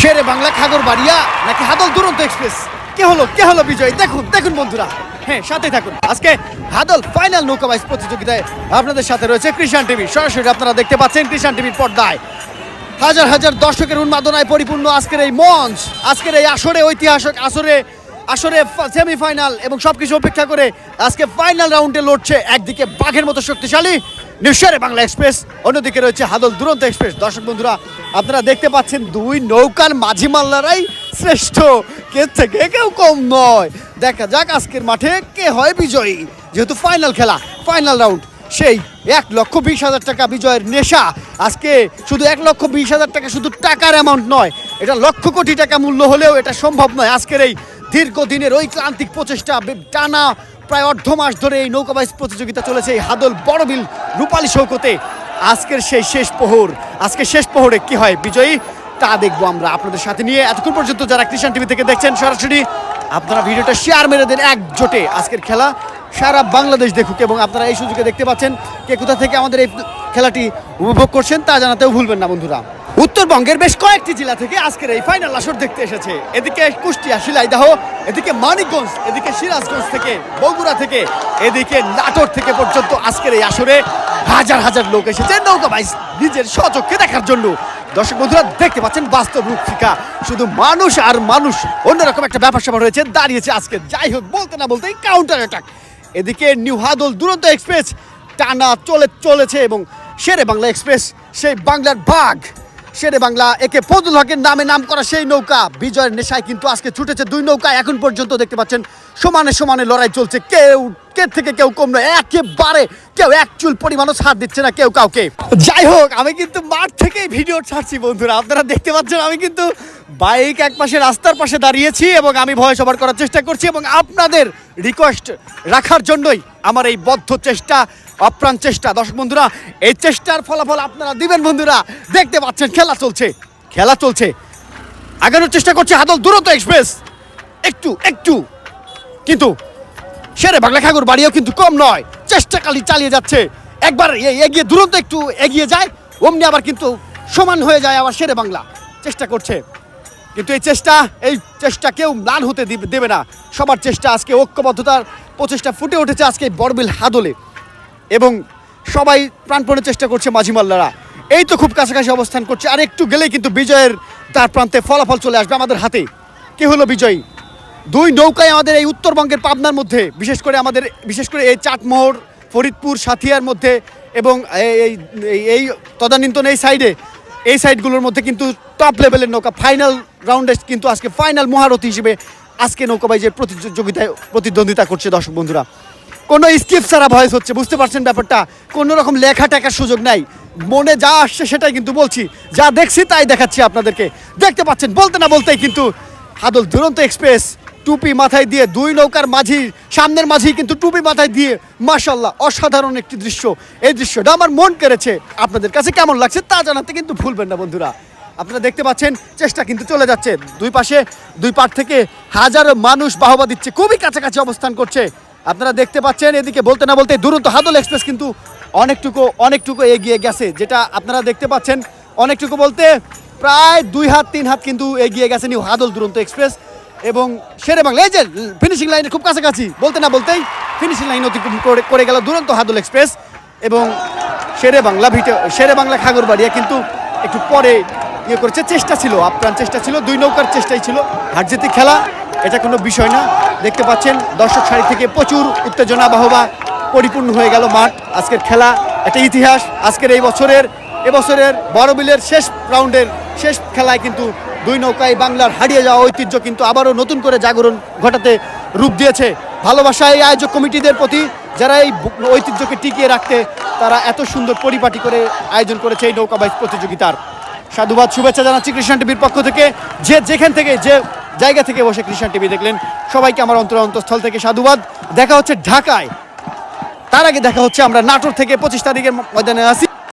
শেরে বাংলা খাগর বাড়িয়া নাকি হাদল দুরন্ত এক্সপ্রেস? কে হলো কে হলো বিজয়? দেখুন দেখুন বন্ধুরা। হ্যাঁ সাথে থাকুন। আজকে হাদল ফাইনাল নৌকা বাইস প্রতিযোগিতায় আপনাদের সাথে রয়েছে কৃষাণ টিভি। সরাসরি আপনারা দেখতে পাচ্ছেন কৃষাণ টিভির পর্দায়। হাজার হাজার দর্শকের উন্মাদনায় পরিপূর্ণ আজকের এই মঞ্চ, আজকের এই আসরে ঐতিহাসিক আসরে আসরে সেমিফাইনাল এবং সবকিছু অপেক্ষা করে আজকে ফাইনাল রাউন্ডে লড়ছে একদিকে বাঘের মতো শক্তিশালী নিঃসারে বাংলা এক্সপ্রেস অন্যদিকে রয়েছে হাদল দুরন্ত এক্সপ্রেস দর্শক বন্ধুরা, আপনারা দেখতে পাচ্ছেন দুই নৌকার মাঝি মাল্লারাই শ্রেষ্ঠ। কে থেকে কেউ কম নয়। দেখা যাক আজকের মাঠে কে হয় বিজয়ী। যেহেতু ফাইনাল খেলা ফাইনাল রাউন্ড সেই এক লক্ষ বিশ হাজার টাকা বিজয়ের নেশা। আজকে শুধু এক লক্ষ বিশ হাজার টাকা শুধু টাকার অ্যামাউন্ট নয়, এটা লক্ষ কোটি টাকা মূল্য হলেও এটা সম্ভব নয়। আজকের এই দীর্ঘদিনের ওই ক্লান্তিক প্রচেষ্টা, টানা প্রায় অর্ধ মাস ধরে এই নৌকাবাইজ প্রতিযোগিতা চলেছে এই হাদল বড়বিল রূপালী শৌকতে। আজকের সেই শেষ প্রহর আজকে শেষ প্রহরে কি হয় বিজয়ী? তা দেখব আমরা আপনাদের সাথে নিয়ে। এতক্ষণ পর্যন্ত যারা কৃষাণ টিভি থেকে দেখছেন সরাসরি আপনারা ভিডিওটা শেয়ার মেরে দেন একজোটে আজকের খেলা। সারা বাংলাদেশ দেখুক এবং আপনারা এই সুযোগে দেখতে পাচ্ছেন কে কোথা থেকে আমাদের এই খেলাটি উপভোগ করছেন তা জানাতেও ভুলবেন না বন্ধুরা। উত্তরবঙ্গের বেশ কয়েকটি জেলা থেকে আজকের এই ফাইনাল আসর দেখতে এসেছে। এদিকে কুষ্টিয়া, শিলাইদাহ, এদিকে মানিকগঞ্জ, এদিকে সিরাজগঞ্জ থেকে, বগুড়া থেকে, এদিকে নাটোর থেকে পর্যন্ত আজকের এই আসরে হাজার হাজার লোক এসেছে নৌকা বাইস নিজের স্বচক্ষে দেখার জন্য। দর্শক বন্ধুরা, দেখতে পাচ্ছেন বাস্তব রূপরেখা। শুধু মানুষ আর মানুষ, অন্যরকম একটা ব্যাপার স্যাপার রয়েছে, দাঁড়িয়েছে আজকে। যাই হোক, বলতে না বলতেই কাউন্টার অ্যাটাক এদিকে নিউ হাদল দুরন্ত এক্সপ্রেস টানা চলে, চলেছে এবং শেরে বাংলা এক্সপ্রেস সেই বাংলার বাঘ। শেরে বাংলা, একে ফজল হকের নামে নাম করা সেই নৌকা। বিজয়ের নেশায় কিন্তু আজকে ছুটেছে দুই নৌকা। এখন পর্যন্ত দেখতে পাচ্ছেন, সমানে সমানে লড়াই চলছে। কেউ কে থেকে কেউ কম নয়, একেবারে কেউ এক চুল পরিমাণও ছাড় দিচ্ছে না কেউ কাউকে। যাই হোক, আমি কিন্তু মাঠ থেকেই ভিডিও ছাড়ছি বন্ধুরা, আপনারা দেখতে পাচ্ছেন আমি কিন্তু বাইক এক পাশে রাস্তার পাশে দাঁড়িয়েছি এবং আমি ভয় সবার করার চেষ্টা করছি এবং আপনাদের রিকোয়েস্ট রাখার জন্যই আমার এই বদ্ধ চেষ্টা অপ্রাণ চেষ্টা। দর্শক বন্ধুরা, এই চেষ্টার ফলাফল আপনারা দিবেন বন্ধুরা, দেখতে পাচ্ছেন, খেলা চলছে খেলা চলছে। আগানোর চেষ্টা করছে হাদল দূরত্ব এক্সপ্রেস। একটু একটু, কিন্তু সেরে বাংলা খাগর বাড়িও কিন্তু কম নয়, চেষ্টা কালি চালিয়ে যাচ্ছে। একবার এগিয়ে দুরন্ত একটু এগিয়ে যায়, অমনি আবার কিন্তু সমান হয়ে যায় আবার সেরে বাংলা। চেষ্টা করছে। কিন্তু এই চেষ্টা এই চেষ্টা কেউ ম্লান হতে দিবে- না। সবার চেষ্টা আজকে ঐক্যবদ্ধতার প্রচেষ্টা ফুটে উঠেছে আজকে এই বড়বিল হাদলে। এবং সবাই প্রাণপণে চেষ্টা করছে মাঝিমাল্লারা এই তো খুব কাছাকাছি অবস্থান করছে। আর একটু গেলেই কিন্তু বিজয়ের তার প্রান্তে ফলাফল চলে আসবে আমাদের হাতে। কে হলো বিজয়ী? দুই নৌকায় আমাদের এই উত্তরবঙ্গের পাবনার মধ্যে, বিশেষ করে আমাদের, বিশেষ করে এই চাটমোহর, ফরিদপুর, সাথিয়ার মধ্যে এবং এই- এই তদানীন্তন এই সাইডে এই সাইডগুলোর মধ্যে কিন্তু টপ লেভেলের নৌকা ফাইনাল রাউন্ডে কিন্তু আজকে ফাইনাল মহারথী হিসেবে আজকে নৌকাবাইজের প্রতিযোগিতায় প্রতিদ্বন্দ্বিতা করছে দর্শক বন্ধুরা। কোনো স্কিপ ছাড়া ভয়েস হচ্ছে, বুঝতে পারছেন ব্যাপারটা? কোনো রকম লেখা টেকার সুযোগ নাই। মনে যা আসছে সেটাই কিন্তু বলছি। যা দেখছি তাই দেখাচ্ছি আপনাদেরকে। দেখতে পাচ্ছেন, বলতে না বলতেই কিন্তু হাদল দুরন্ত এক্সপ্রেস টুপি মাথায় দিয়ে দুই নৌকার মাঝি, সামনের মাঝি কিন্তু টুপি মাথায় দিয়ে মাশাল্লাহ অসাধারণ একটি দৃশ্য। এই দৃশ্যটা আমার মন কেড়েছে। আপনাদের কাছে কেমন লাগছে তা জানাতে কিন্তু ভুলবেন না, বন্ধুরা। আপনারা দেখতে পাচ্ছেন, চেষ্টা কিন্তু চলে যাচ্ছে। দুই পাশে, দুই পার থেকে হাজারো মানুষ বাহবা দিচ্ছে, খুবই কাছাকাছি অবস্থান করছে। আপনারা দেখতে পাচ্ছেন, এদিকে বলতে না বলতে দুরন্ত হাদল এক্সপ্রেস কিন্তু অনেকটুকু অনেকটুকু এগিয়ে গেছে। যেটা আপনারা দেখতে পাচ্ছেন, অনেকটুকু বলতে প্রায় দুই হাত, তিন হাত কিন্তু এগিয়ে গেছে নিউ হাদল দুরন্ত এক্সপ্রেস। এবং শেরে বাংলা, এই যে ফিনিশিং লাইনের খুব কাছাকাছি, বলতে না বলতেই ফিনিশিং লাইন অতিক্রম করে করে গেল দুরন্ত হাদল এক্সপ্রেস এবং শেরে বাংলা ভিটে শেরে বাংলা খাগরবাড়িয়া কিন্তু একটু পরে ইয়ে করেছে, চেষ্টা ছিল, আপ্রাণ চেষ্টা ছিল, দুই নৌকার চেষ্টাই ছিল হার জিতি খেলা, এটা কোনো বিষয় না, দেখতে পাচ্ছেন দর্শক সারি থেকে প্রচুর উত্তেজনা বাহবা, পরিপূর্ণ হয়ে গেল মাঠ, আজকের খেলা, একটা ইতিহাস, আজকের এই বছরের, এবছরের বড়বিলের শেষ রাউন্ডের শেষ খেলায় কিন্তু দুই নৌকায় বাংলার হারিয়ে যাওয়া ঐতিহ্য কিন্তু আবারও নতুন করে জাগরণ ঘটাতে রূপ দিয়েছে। ভালোবাসা এই আয়োজক কমিটিদের প্রতি যারা এই ঐতিহ্যকে টিকিয়ে রাখতে তারা এত সুন্দর পরিপাটি করে আয়োজন করেছে এই নৌকা বাইচ প্রতিযোগিতার। সাধুবাদ, শুভেচ্ছা জানাচ্ছি কৃষ্ণ টিভির পক্ষ থেকে। যে যেখান থেকে, যে জায়গা থেকে বসে কৃষ্ণ টিভি দেখলেন, সবাইকে আমার অন্তর অন্তঃস্থল থেকে সাধুবাদ। দেখা হচ্ছে ঢাকায়। তার আগে দেখা হচ্ছে আমরা নাটোর থেকে পঁচিশ তারিখের ময়দানে আছি